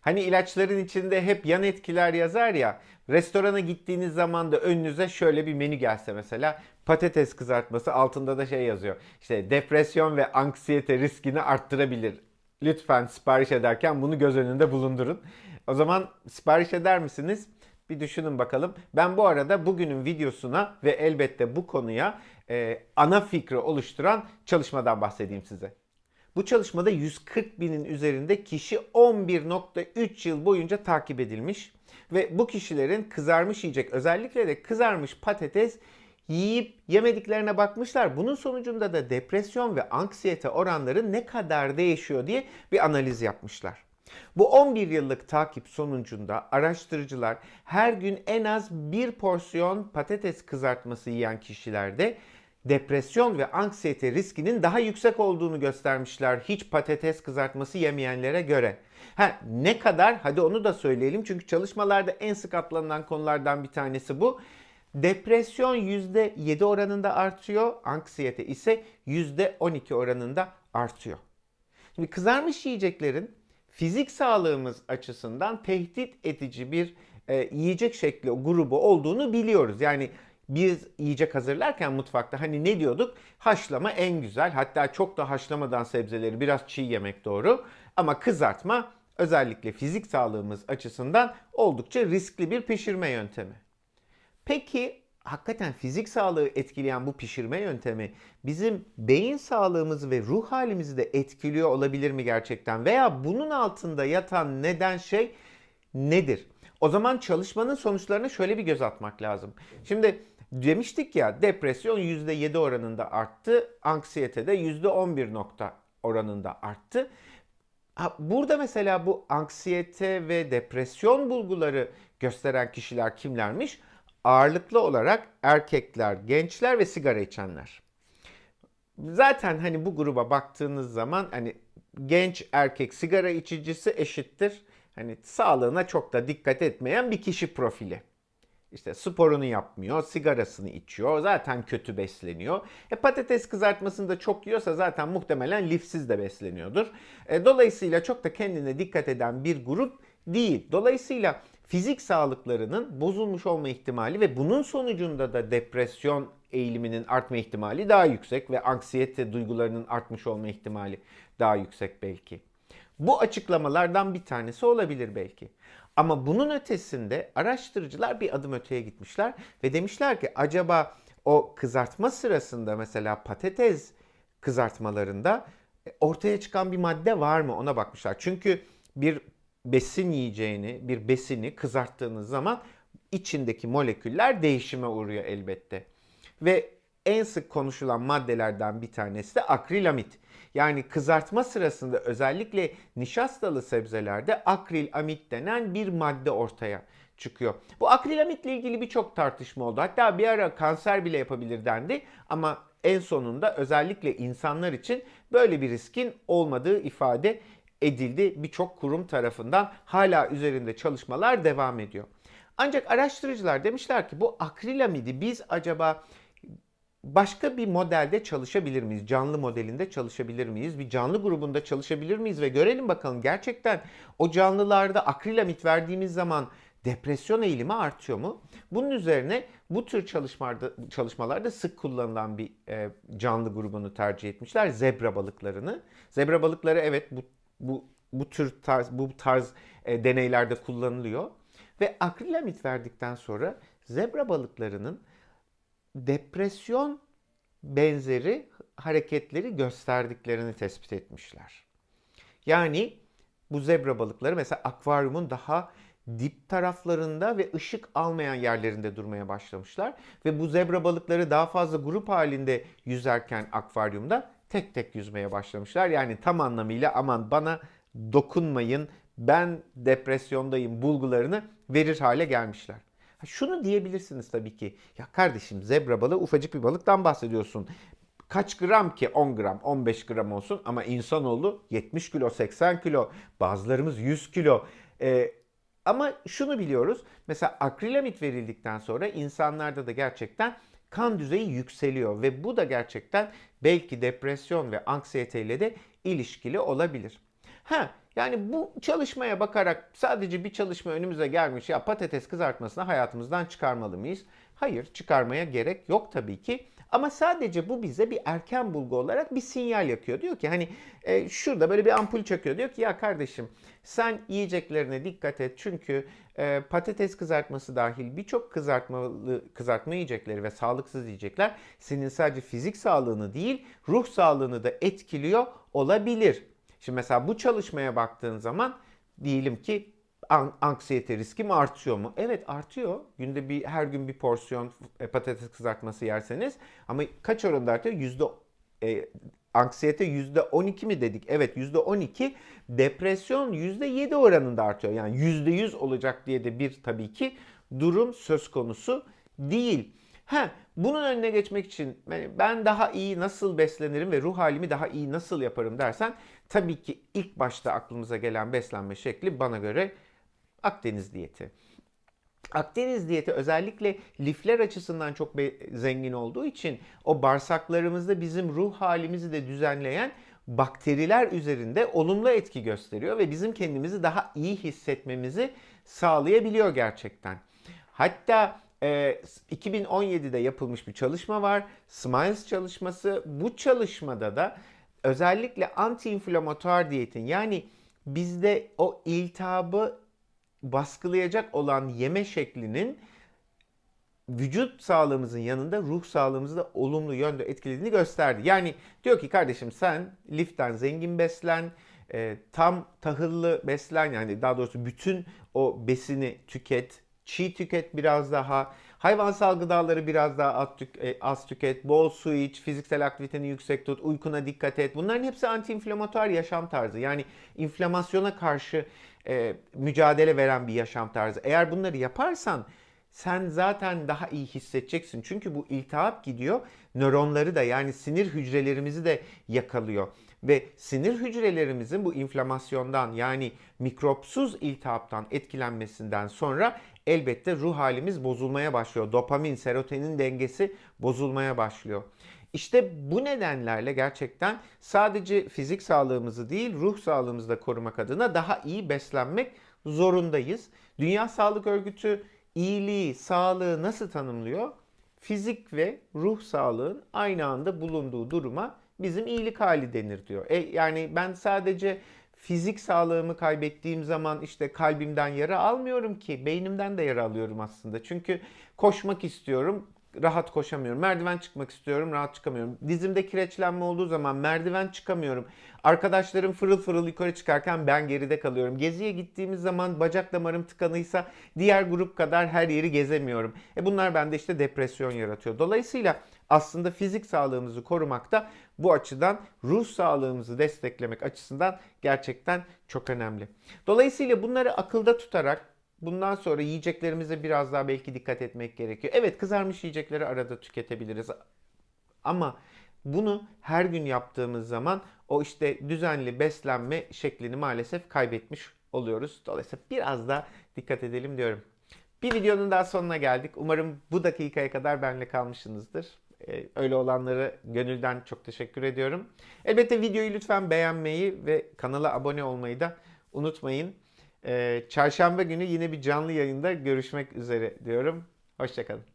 Hani ilaçların içinde hep yan etkiler yazar ya. Restorana gittiğiniz zaman da önünüze şöyle bir menü gelse mesela patates kızartması altında da şey yazıyor. İşte depresyon ve anksiyete riskini arttırabilir. Lütfen sipariş ederken bunu göz önünde bulundurun. O zaman sipariş eder misiniz? Bir düşünün bakalım. Ben bu arada bugünün videosuna ve elbette bu konuya e, ana fikri oluşturan çalışmadan bahsedeyim size. Bu çalışmada 140 binin üzerinde kişi 11.3 yıl boyunca takip edilmiş ve bu kişilerin kızarmış yiyecek özellikle de kızarmış patates yiyip yemediklerine bakmışlar. Bunun sonucunda da depresyon ve anksiyete oranları ne kadar değişiyor diye bir analiz yapmışlar. Bu 11 yıllık takip sonucunda araştırıcılar her gün en az bir porsiyon patates kızartması yiyen kişilerde depresyon ve anksiyete riskinin daha yüksek olduğunu göstermişler hiç patates kızartması yemeyenlere göre. Ha ne kadar? Hadi onu da söyleyelim çünkü çalışmalarda en sık atlanılan konulardan bir tanesi bu. Depresyon %7 oranında artıyor, anksiyete ise %12 oranında artıyor. Şimdi kızarmış yiyeceklerin fizik sağlığımız açısından tehdit edici bir e, yiyecek şekli grubu olduğunu biliyoruz. Yani biz yiyecek hazırlarken mutfakta hani ne diyorduk? Haşlama en güzel. Hatta çok da haşlamadan sebzeleri biraz çiğ yemek doğru. Ama kızartma özellikle fizik sağlığımız açısından oldukça riskli bir pişirme yöntemi. Peki hakikaten fizik sağlığı etkileyen bu pişirme yöntemi bizim beyin sağlığımızı ve ruh halimizi de etkiliyor olabilir mi gerçekten? Veya bunun altında yatan neden şey nedir? O zaman çalışmanın sonuçlarına şöyle bir göz atmak lazım. Şimdi demiştik ya depresyon %7 oranında arttı, anksiyete de %11 nokta oranında arttı. Burada mesela bu anksiyete ve depresyon bulguları gösteren kişiler kimlermiş? Ağırlıklı olarak erkekler, gençler ve sigara içenler. Zaten hani bu gruba baktığınız zaman hani genç erkek sigara içicisi eşittir. Hani sağlığına çok da dikkat etmeyen bir kişi profili. İşte sporunu yapmıyor, sigarasını içiyor, zaten kötü besleniyor. E, patates kızartmasını da çok yiyorsa zaten muhtemelen lifsiz de besleniyordur. E, dolayısıyla çok da kendine dikkat eden bir grup değil. Dolayısıyla fizik sağlıklarının bozulmuş olma ihtimali ve bunun sonucunda da depresyon eğiliminin artma ihtimali daha yüksek ve anksiyete duygularının artmış olma ihtimali daha yüksek belki. Bu açıklamalardan bir tanesi olabilir belki. Ama bunun ötesinde araştırıcılar bir adım öteye gitmişler ve demişler ki acaba o kızartma sırasında mesela patates kızartmalarında e, ortaya çıkan bir madde var mı ona bakmışlar. Çünkü bir besin yiyeceğini, bir besini kızarttığınız zaman içindeki moleküller değişime uğruyor elbette. Ve en sık konuşulan maddelerden bir tanesi de akrilamit. Yani kızartma sırasında özellikle nişastalı sebzelerde akrilamit denen bir madde ortaya çıkıyor. Bu akrilamitle ilgili birçok tartışma oldu. Hatta bir ara kanser bile yapabilir dendi ama en sonunda özellikle insanlar için böyle bir riskin olmadığı ifade edildi birçok kurum tarafından. Hala üzerinde çalışmalar devam ediyor. Ancak araştırıcılar demişler ki bu akrilamidi biz acaba başka bir modelde çalışabilir miyiz? Canlı modelinde çalışabilir miyiz? Bir canlı grubunda çalışabilir miyiz? Ve görelim bakalım gerçekten o canlılarda akrilamit verdiğimiz zaman depresyon eğilimi artıyor mu? Bunun üzerine bu tür çalışmalarda, çalışmalarda sık kullanılan bir e, canlı grubunu tercih etmişler. Zebra balıklarını. Zebra balıkları evet bu bu bu tür tarz bu tarz e, deneylerde kullanılıyor ve akrilamit verdikten sonra zebra balıklarının depresyon benzeri hareketleri gösterdiklerini tespit etmişler. Yani bu zebra balıkları mesela akvaryumun daha dip taraflarında ve ışık almayan yerlerinde durmaya başlamışlar. Ve bu zebra balıkları daha fazla grup halinde yüzerken akvaryumda tek tek yüzmeye başlamışlar. Yani tam anlamıyla aman bana dokunmayın ben depresyondayım bulgularını verir hale gelmişler. Şunu diyebilirsiniz tabii ki. Ya kardeşim zebra balığı ufacık bir balıktan bahsediyorsun. Kaç gram ki 10 gram 15 gram olsun ama insanoğlu 70 kilo 80 kilo bazılarımız 100 kilo. Ee, ama şunu biliyoruz mesela akrilamit verildikten sonra insanlarda da gerçekten kan düzeyi yükseliyor ve bu da gerçekten belki depresyon ve anksiyeteyle de ilişkili olabilir. Ha Yani bu çalışmaya bakarak sadece bir çalışma önümüze gelmiş ya patates kızartmasını hayatımızdan çıkarmalı mıyız? Hayır çıkarmaya gerek yok tabii ki. Ama sadece bu bize bir erken bulgu olarak bir sinyal yakıyor. Diyor ki hani e, şurada böyle bir ampul çakıyor. Diyor ki ya kardeşim sen yiyeceklerine dikkat et. Çünkü e, patates kızartması dahil birçok kızartmalı kızartma yiyecekleri ve sağlıksız yiyecekler senin sadece fizik sağlığını değil ruh sağlığını da etkiliyor olabilir. Şimdi mesela bu çalışmaya baktığın zaman diyelim ki an- anksiyete riskim artıyor mu? Evet artıyor. Günde bir her gün bir porsiyon e, patates kızartması yerseniz ama kaç oranda artıyor? Yüzde e, anksiyete yüzde 12 mi dedik? Evet yüzde 12. Depresyon yüzde 7 oranında artıyor. Yani yüzde 100 olacak diye de bir tabii ki durum söz konusu değil. Ha, bunun önüne geçmek için ben daha iyi nasıl beslenirim ve ruh halimi daha iyi nasıl yaparım dersen tabii ki ilk başta aklımıza gelen beslenme şekli bana göre Akdeniz diyeti. Akdeniz diyeti özellikle lifler açısından çok zengin olduğu için o bağırsaklarımızda bizim ruh halimizi de düzenleyen bakteriler üzerinde olumlu etki gösteriyor ve bizim kendimizi daha iyi hissetmemizi sağlayabiliyor gerçekten. Hatta e, 2017'de yapılmış bir çalışma var. Smiles çalışması. Bu çalışmada da özellikle anti-inflamatuar diyetin yani bizde o iltihabı baskılayacak olan yeme şeklinin vücut sağlığımızın yanında ruh sağlığımızı da olumlu yönde etkilediğini gösterdi. Yani diyor ki kardeşim sen liften zengin beslen, e, tam tahıllı beslen yani daha doğrusu bütün o besini tüket, çiğ tüket biraz daha, hayvansal gıdaları biraz daha e, az tüket, bol su iç, fiziksel aktiviteni yüksek tut, uykuna dikkat et. Bunların hepsi antiinflamatuar yaşam tarzı. Yani inflamasyona karşı e, mücadele veren bir yaşam tarzı. Eğer bunları yaparsan sen zaten daha iyi hissedeceksin. Çünkü bu iltihap gidiyor nöronları da yani sinir hücrelerimizi de yakalıyor. Ve sinir hücrelerimizin bu inflamasyondan yani mikropsuz iltihaptan etkilenmesinden sonra elbette ruh halimiz bozulmaya başlıyor. Dopamin, serotonin dengesi bozulmaya başlıyor. İşte bu nedenlerle gerçekten sadece fizik sağlığımızı değil ruh sağlığımızı da korumak adına daha iyi beslenmek zorundayız. Dünya Sağlık Örgütü iyiliği, sağlığı nasıl tanımlıyor? Fizik ve ruh sağlığın aynı anda bulunduğu duruma bizim iyilik hali denir diyor. E, yani ben sadece fizik sağlığımı kaybettiğim zaman işte kalbimden yara almıyorum ki beynimden de yara alıyorum aslında. Çünkü koşmak istiyorum rahat koşamıyorum. Merdiven çıkmak istiyorum, rahat çıkamıyorum. Dizimde kireçlenme olduğu zaman merdiven çıkamıyorum. Arkadaşlarım fırıl fırıl yukarı çıkarken ben geride kalıyorum. Geziye gittiğimiz zaman bacak damarım tıkanıysa diğer grup kadar her yeri gezemiyorum. E bunlar bende işte depresyon yaratıyor. Dolayısıyla aslında fizik sağlığımızı korumak da bu açıdan ruh sağlığımızı desteklemek açısından gerçekten çok önemli. Dolayısıyla bunları akılda tutarak Bundan sonra yiyeceklerimize biraz daha belki dikkat etmek gerekiyor. Evet kızarmış yiyecekleri arada tüketebiliriz. Ama bunu her gün yaptığımız zaman o işte düzenli beslenme şeklini maalesef kaybetmiş oluyoruz. Dolayısıyla biraz daha dikkat edelim diyorum. Bir videonun daha sonuna geldik. Umarım bu dakikaya kadar benimle kalmışsınızdır. Ee, öyle olanlara gönülden çok teşekkür ediyorum. Elbette videoyu lütfen beğenmeyi ve kanala abone olmayı da unutmayın. Ee, çarşamba günü yine bir canlı yayında görüşmek üzere diyorum. Hoşçakalın.